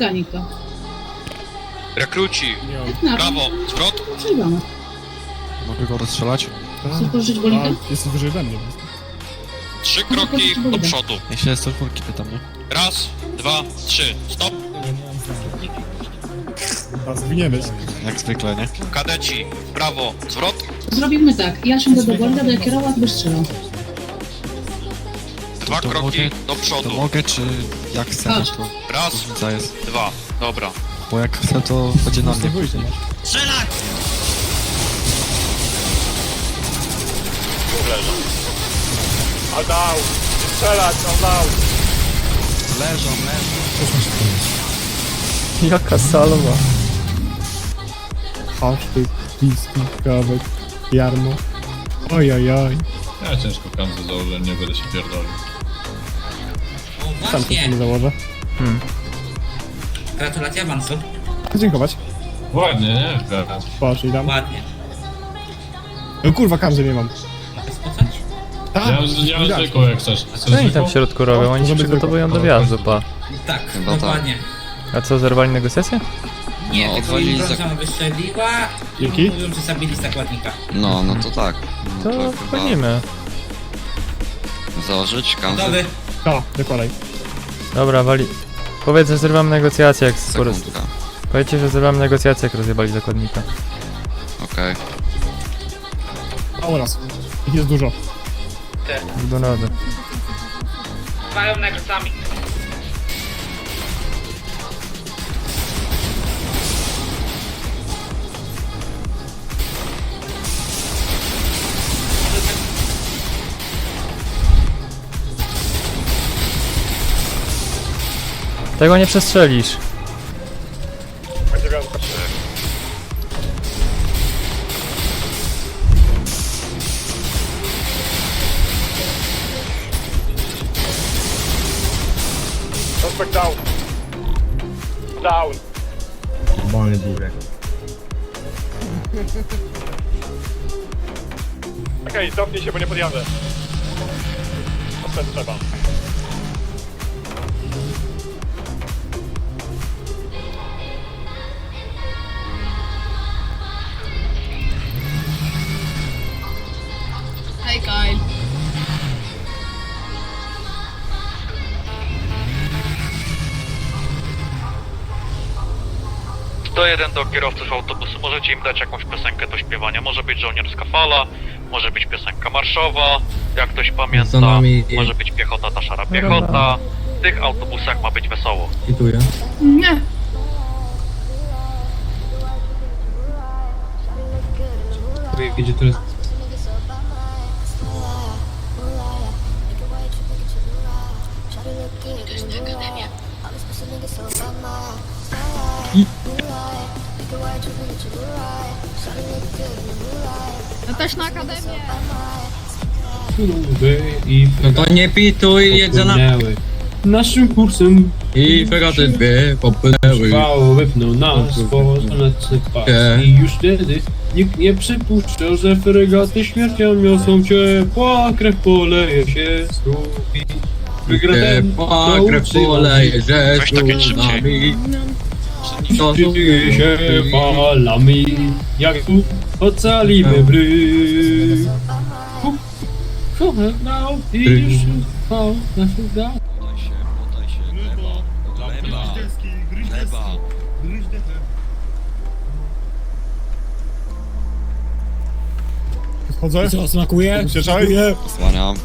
zgani kto. Rekruci, Na prawo, zwrot, Przejdziemy. Mogę go rozstrzelać? Chcesz pożyczyć bolida? Jest wyżej we mnie. trzy kroki do przodu. Ja się z czwórki pytam, nie? Raz, dwa, trzy, stop. A zwiniemy się. Jak zwykle, nie? Kadeci, prawo, zwrot, Zrobimy tak. Ja siądę do bolida, do kierować, byś strzelał. Dwa To kroki mogę- do To przodu. mogę, czy jak chcę, no to Raz, różnica jest. dwa, dobra. Bo jak chcę, to będzie na mnie. Masz. Strzelać! A dał! Strzelać, on dał! Leżą, leżą. Jaka salwa. Hasztyk, piski, kawek, jarmo. Oj, oj, oj. Ja ciężko kamzę założę, nie będę się pierdolił. O, Sam to właśnie. sobie założę. Gratulacje awansu. Dziękować. Ładnie, nie? Patrz, i dam. Ładnie. No kurwa, kamzy nie mam. Mogę spocząć? Tak, Ja, ja mam widać. zwykłą jak chcesz. Chcesz Co oni tam zwykłą? w środku robią? Oni się Możemy przygotowują do tylko- wjazdu, pa. Tak, Chyba tak. dokładnie. A co, zerwali negocjacje? Nie, No, tylko odwalili im za- wystrzeliła i Dzięki. mówią, że zabili zakładnika. No, no to tak. No To chyba wchodzimy. Założyć. Gotowy? O, dokładaj. Dobra, wali... Powiedz, że zerwamy negocjacje, jak skoro... Sekundka. Powiedzcie, że zerwamy negocjacje, jak rozjebali zakładnika. Okej. Mało raz. Ich jest dużo. Do nody. Mają negocjami. Tego nie przestrzelisz. Suspect down. Down. Wolny burek. Okej, cofnij się, bo nie podjadę. Ostęp trzeba. 101 do kierowców autobusu, możecie im dać jakąś piosenkę do śpiewania. Może być żołnierska fala, może być piosenka marszowa, jak ktoś pamięta, nami może być piechota, ta szara piechota. W tych autobusach ma być wesoło. Kwituję. Nie. Idzie teraz No też na akademię. I no to nie pituj, jedź za nami. Naszym kursem I fregaty dwie popłynęły. trwało, wypnął nas po słoneczny pas. Nie. I już wtedy nikt nie przypuszczał, że fregaty śmiercią niosą ciepła, krew poleje się strupi. Wygratem Ciepła krew poleje, że Weź takie z szybciej. nami. To Szczytuje się falami, jak tu ocalimy bryk. Kochał i już trwał naszych dał. Podaj się, podaj się. Lewa. Lewa. Lewa. Wchodzę. Co smakuje? Słaniam.